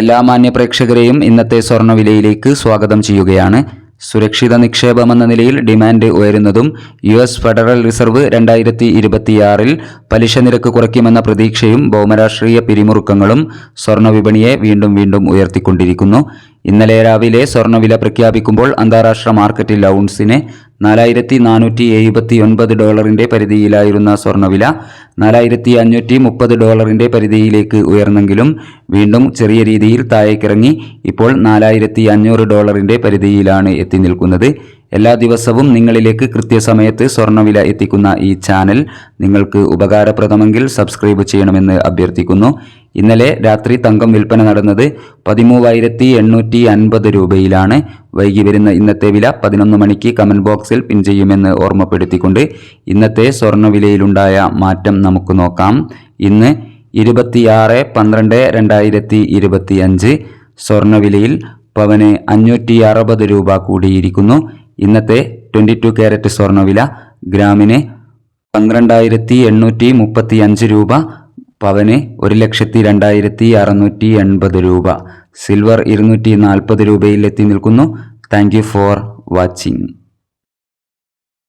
എല്ലാ മാന്യ പ്രേക്ഷകരെയും ഇന്നത്തെ സ്വർണവിലയിലേക്ക് സ്വാഗതം ചെയ്യുകയാണ്. സുരക്ഷിത നിക്ഷേപമെന്ന നിലയിൽ ഡിമാൻഡ് ഉയരുന്നതും യു എസ് ഫെഡറൽ റിസർവ് രണ്ടായിരത്തി ഇരുപത്തിയാറിൽ പലിശ നിരക്ക് കുറയ്ക്കുമെന്ന പ്രതീക്ഷയും ഭൗമരാഷ്ട്രീയ പിരിമുറുക്കങ്ങളും സ്വർണവിപണിയെ വീണ്ടും വീണ്ടും ഉയർത്തിക്കൊണ്ടിരിക്കുന്നു. ഇന്നലെ രാവിലെ സ്വർണവില പ്രഖ്യാപിക്കുമ്പോൾ അന്താരാഷ്ട്ര മാർക്കറ്റിൽ ഔൺസിന് നാലായിരത്തി നാനൂറ്റി എഴുപത്തി ഒൻപത് ഡോളറിന്റെ പരിധിയിലായിരുന്ന സ്വർണവില നാലായിരത്തി അഞ്ഞൂറ്റി മുപ്പത് ഡോളറിന്റെ പരിധിയിലേക്ക് ഉയർന്നെങ്കിലും വീണ്ടും ചെറിയ രീതിയിൽ താഴേക്കിറങ്ങി ഇപ്പോൾ നാലായിരത്തി അഞ്ഞൂറ് ഡോളറിന്റെ പരിധിയിലാണ് എത്തി നിൽക്കുന്നത്. എല്ലാ ദിവസവും നിങ്ങളിലേക്ക് കൃത്യസമയത്ത് സ്വർണവില എത്തിക്കുന്ന ഈ ചാനൽ നിങ്ങൾക്ക് ഉപകാരപ്രദമെങ്കിൽ സബ്സ്ക്രൈബ് ചെയ്യണമെന്ന് അഭ്യർത്ഥിക്കുന്നു. ഇന്നലെ രാത്രി തങ്കം വിൽപ്പന നടന്നത് പതിമൂവായിരത്തി എണ്ണൂറ്റി അൻപത് രൂപയിലാണ്. വൈകി വരുന്ന ഇന്നത്തെ വില പതിനൊന്ന് മണിക്ക് കമന്റ് ബോക്സിൽ പിൻ ചെയ്യുമെന്ന് ഓർമ്മപ്പെടുത്തിക്കൊണ്ട് ഇന്നത്തെ സ്വർണവിലയിലുണ്ടായ മാറ്റം നമുക്ക് നോക്കാം. ഇന്ന് ഇരുപത്തിയാറ് പന്ത്രണ്ട് രണ്ടായിരത്തി ഇരുപത്തി അഞ്ച് സ്വർണവിലയിൽ പവന് അഞ്ഞൂറ്റി അറുപത് രൂപ കൂടിയിരിക്കുന്നു. ഇന്നത്തെ ട്വന്റി ടു ക്യാരറ്റ് സ്വർണവില ഗ്രാമിന് പന്ത്രണ്ടായിരത്തി എണ്ണൂറ്റി മുപ്പത്തി അഞ്ച് രൂപ പവന് ഒരു ലക്ഷത്തി രണ്ടായിരത്തി അറുന്നൂറ്റി എൺപത് രൂപ. സിൽവർ ഇരുന്നൂറ്റി നാൽപ്പത് രൂപയിൽ എത്തി നിൽക്കുന്നു. Thank you for watching.